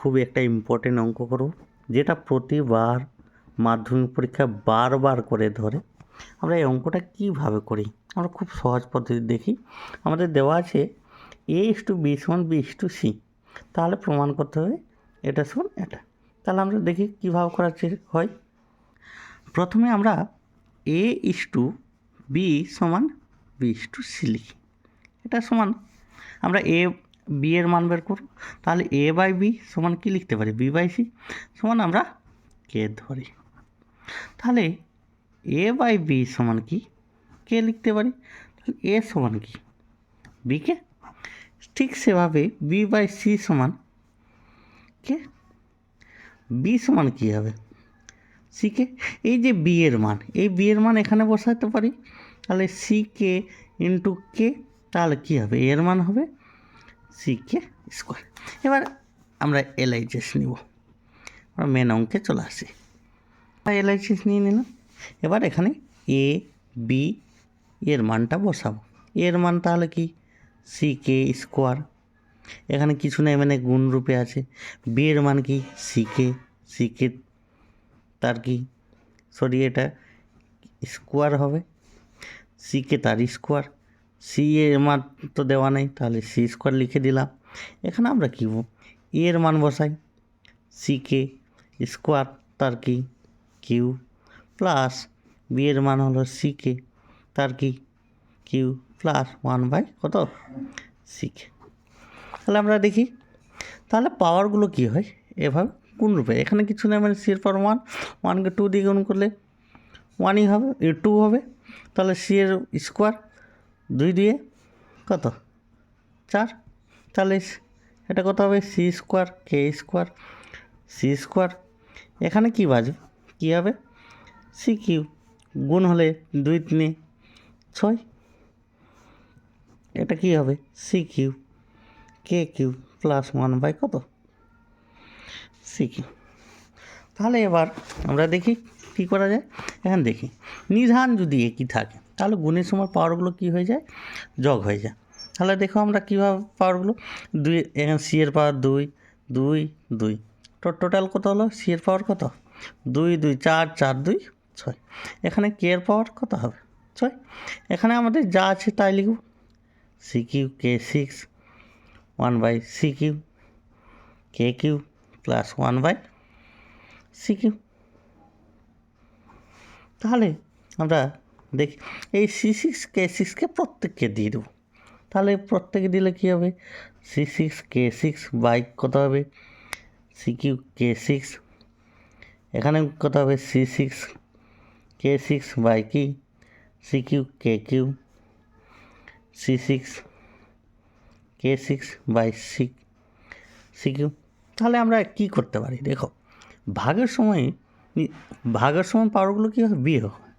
খুবই একটা ইম্পর্টেন্ট অঙ্ক করব, যেটা প্রতিবার মাধ্যমিক পরীক্ষায় বারবার করে ধরে। আমরা এই অঙ্কটা কীভাবে করি? আমরা খুব সহজ পদ্ধতি দেখি। আমাদের দেওয়া আছে এ ইস টু বি সমান বি ইস টু সি তাহলে প্রমাণ করতে হবে এটা সমান এটা। তাহলে আমরা দেখি কীভাবে করা হয়। প্রথমে আমরা এ ইস টু বি সমান বি ইস টু সি লিখি। এটা সমান। আমরা এ বি এর মান বের করব তাহলে এ বাই বি সমান কী লিখতে পারি? বি বাই সি সমান আমরা কে ধরি? তাহলে এ বাই বি সমান কি? কে লিখতে পারি? তাহলে এ সমান কি? বিকে ঠিক সেভাবে বি বাই সি সমান কে? বি সমান কী হবে? সিকে এই যে বি এর মান, এই বি এর মান এখানে বসাতে পারি। তাহলে সি কে ইন্টু কে, তাহলে কী হবে? এর মান হবে কে স্কোয়ার। এবার আমরা এলআইচএস নিব। আমরা মেন অঙ্কে চলে আসি। এলআইচএস নিয়ে নিলাম। এবার এখানে এ বি এর মানটা বসাবো। এর মান তাহলে কি? C K square. এখানে কিছু নেই মানে গুণ রূপে আছে। বি এর মান কি? সি কে সি কে তার কি? সরি এটা স্কোয়ার হবে। সি কে তার স্কোয়ার। সি এর মান তো দেওয়া নেই, তাহলে সি স্কোয়ার লিখে দিলাম। এখানে আমরা কী এর মান বসাই। সি কে স্কোয়ার তার কি? কিউ প্লাস বি এর মান হলো সি কে তার কি? কিউ প্লাস ওয়ান বাই কত? সি কে তাহলে আমরা দেখি। তাহলে পাওয়ারগুলো কী হয়? এভাবে কোন রূপে? এখানে কিছু নেই মানে সি এর পাওয়ার ওয়ান ওয়ানকে টু দিয়ে গুণ করলে ওয়ানই হবে টু হবে। তাহলে সি এর স্কোয়ার দুই দিয়ে কত? চার? তাহলে এটা কত হবে? C square, K square, C square. এখানে কী বাজবে? কী হবে? সি কিউ গুণ হলে দুই তিনে ছয়। এটা কী হবে? C Q K Q plus one by কত? সি কিউ তাহলে এবার আমরা দেখি কী করা যায়। এখন দেখি। নিধান যদি একই থাকে তাহলে গুণের সময় পাওয়ারগুলো কী হয়ে যায়? যোগ হয়ে যায়। তাহলে দেখো আমরা কীভাবে পাওয়ারগুলো দুই, এখানে সি এর পাওয়ার দুই দুই দুই। টোটাল কত হলো? সি এর পাওয়ার কত? দুই দুই, চার চার, দুই, ছয়। এখানে কে এর পাওয়ার কত হবে? ছয়। এখানে আমাদের যা আছে তাই লিখব। C Q K six one by C Q K Q plus one by C Q তাহলে আমরা দেখি। এই সি সিক্স কে সিক্সকে প্রত্যেককে দিয়ে দেবো। তাহলে প্রত্যেকে দিলে কী হবে? C six K six by কত হবে? সি কিউ কে সিক্স এখানে কত হবে? C six K six by কি? C Q K Q C six K six by C C Q তাহলে আমরা কি করতে পারি? দেখো, ভাগের সময় ভাগের সময় পাওয়ারগুলো কী হবে? বিয়ে হয়।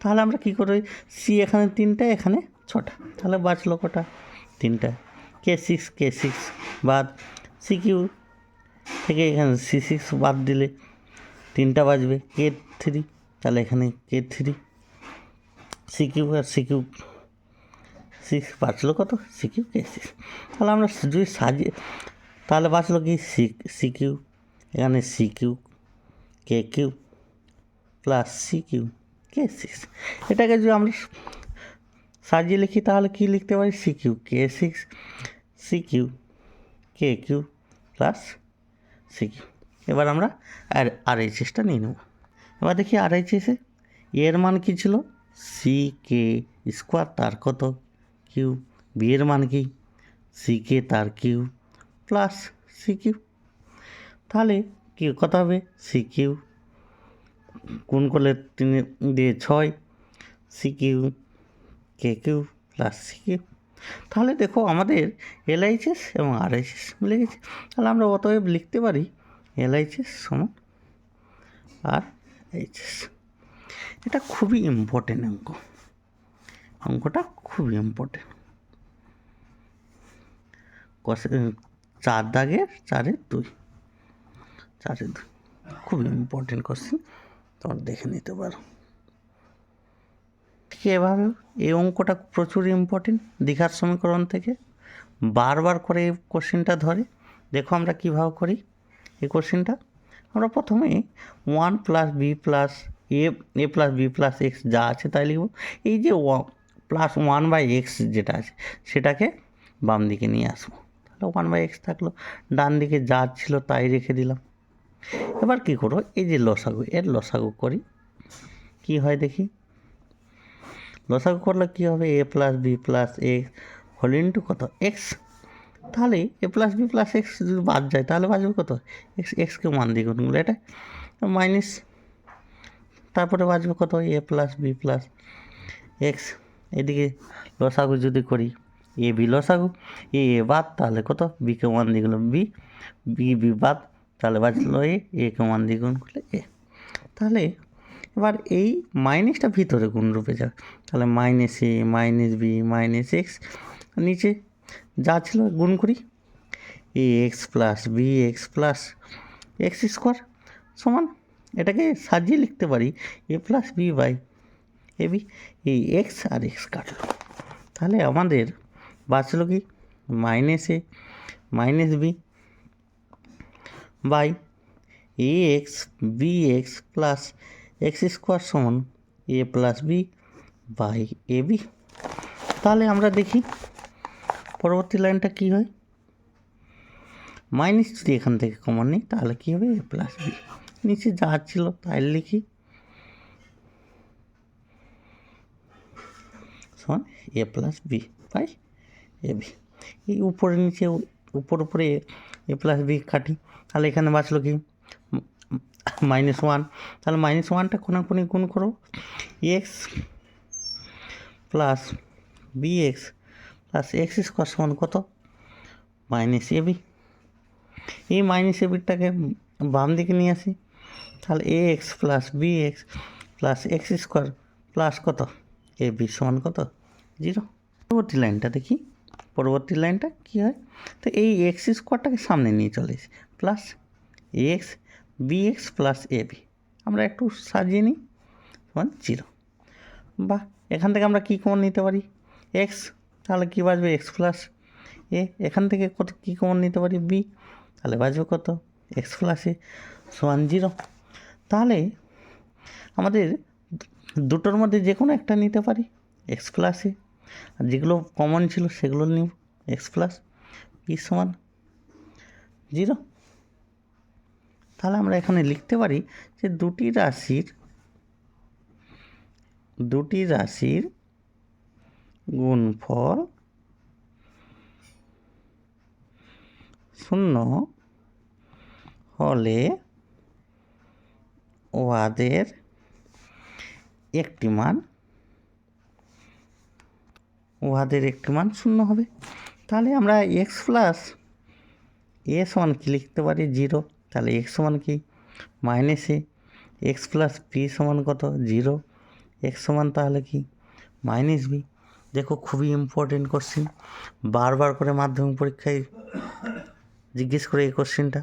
তাহলে আমরা কী করি সি এখানে তিনটা, এখানে ছটা। তাহলে বাঁচলো কটা? তিনটা। কে সিক্স কে সিক্স বাদ। সি কিউ থেকে এখানে সি সিক্স বাদ দিলে তিনটা বাজবে। কে থ্রি তাহলে এখানে কে থ্রি সি কিউ আর সি কিউ সিক্স বাঁচলো কত? সি কিউ কে সিক্স তাহলে আমরা যদি সাজিয়ে তাহলে বাঁচলো কি? সি সি কিউ এখানে C Q K Q plus C Q six এটাকে যদি আমরা সাজিয়ে লিখি, তাহলে কী লিখতে পারি? C Q K six C Q K Q plus C Q এবার আমরা আর আর এইচএসটা নিয়ে নেব। এবার দেখি আর এইচএসে এর মান কী ছিল? সি কে স্কোয়ার তার কত? কিউ। বি এর মান কি? সি কে তার কিউ প্লাস সি কিউ তাহলে কি কত হবে? সি কিউ গুণ করলে তিন দিয়ে ছয় C Q K Q plus C Q তাহলে দেখো আমাদের এলআইচএস এবং আরআইচএস মিলে গেছে। তাহলে আমরা অতএব লিখতে পারি এলআইচএস সমান আর এইচএস এটা খুবই ইম্পর্টেন্ট অঙ্ক। অঙ্কটা খুবই ইম্পর্টেন্ট চার দাগের চারের দুই। চারের দুই। খুব ইম্পর্টেন্ট কোশ্চেন তোমরা দেখে নিতে পারো। ঠিক এভাবে এই অঙ্কটা প্রচুর ইম্পর্টেন্ট দীঘার সমীকরণ থেকে। বারবার করে এই কোশ্চেনটা ধরে। দেখো আমরা কীভাবে করি এই কোশ্চেনটা আমরা প্রথমে one plus B plus A A plus B plus X যা আছে তাই লিখব। এই যে প্লাস ওয়ান বাই এক্স যেটা আছে, সেটাকে বাম দিকে নিয়ে আসব। তাহলে ওয়ান বাই এক্স থাকল। ডান দিকে যা ছিল তাই রেখে দিলাম। এবার কী করো এই যে লসাগু, এর লসাগু করি। কি হয় দেখি? লসাগু করলে কী হবে? A plus B plus X whole into কত? এক্স তাহলে A plus B plus X যদি বাদ যায়, তাহলে বাঁচবে কত? এক্স এক্সকে মান দিয়ে গুণ করলে এটা মাইনাস তারপরে বাঁচবে কত? A plus B plus X এদিকে লসাগু যদি করি এ বি লসাগু এ এ বাদ, তাহলে কত? বিকে ওয়ান দিয়ে গেলো বি বি বি বাদ। তাহলে বাঁচলো এ ওয়ান দিয়ে গুণ করলে এ। তাহলে এবার এই মাইনাসটা ভিতরে গুণ রূপে যাবে তাহলে minus A minus B minus X নিচে যা ছিল গুণ করি। A X plus B X plus X square সমান এটাকে সাজিয়ে লিখতে পারি A plus B by A B এই এক্স আর এক্স কাটলো। তাহলে আমাদের বাঁচলো কি? Minus A minus B by A X B X plus X square সমান A plus B by A B তাহলে আমরা দেখি পরবর্তী লাইনটা কী হয়? মাইনাস যদি এখান থেকে কমন নিই, তাহলে কী হবে? এ প্লাস বি নিচে যা ছিল তাই লিখি। সমান A plus B by A B এই উপরে নিচে উপর উপরে এ প্লাস বি কাটি তাহলে এখানে বাঁচলো কি? মাইনাস ওয়ান তাহলে মাইনাস ওয়ানটা কোনাকুনি গুণ করো। X plus B X plus X square সমান কত? মাইনাস এ বি এই মাইনাস এ বিটাকে বাম দিকে নিয়ে আসি। তাহলে A X plus B X plus X square plus কত? এ বি সমান কত? জিরো পরবর্তী লাইনটা দেখি। পরবর্তী লাইনটা কী হয়? তো এই এক্স স্কোয়ারটাকে সামনে নিয়ে চলে AC plus X B X plus A B আমরা একটু সাজিয়ে নিই। সমান জিরো বা এখান থেকে আমরা কী কমন নিতে পারি? এক্স তাহলে কী বাজবে? এক্স প্লাস এ এখান থেকে কত, কী কমন নিতে পারি? বি তাহলে বাজবে কত? এক্স প্লাস এ সমান জিরো তাহলে আমাদের দুটোর মধ্যে যে কোনো একটা নিতে পারি। এক্স প্লাস এ আর যেগুলো কমন ছিল সেগুলো নিব এক্স প্লাস বি সমান জিরো তাহলে আমরা এখানে লিখতে পারি যে দুটি রাশির দুটি রাশির গুণফল শূন্য হলে ওয়াদের একটি মান উহাদের একটি মান শূন্য হবে। তাহলে আমরা এক্স প্লাস এ সমান কি লিখতে পারি? জিরো তাহলে এক্স সমান কি? Minus A X plus P সমান কত? জিরো এক্স সমান তাহলে কি? মাইনাস বি দেখো খুবই ইম্পর্টেন্ট কোশ্চেন বারবার করে মাধ্যমিক পরীক্ষায় জিজ্ঞেস করে এই কোশ্চেনটা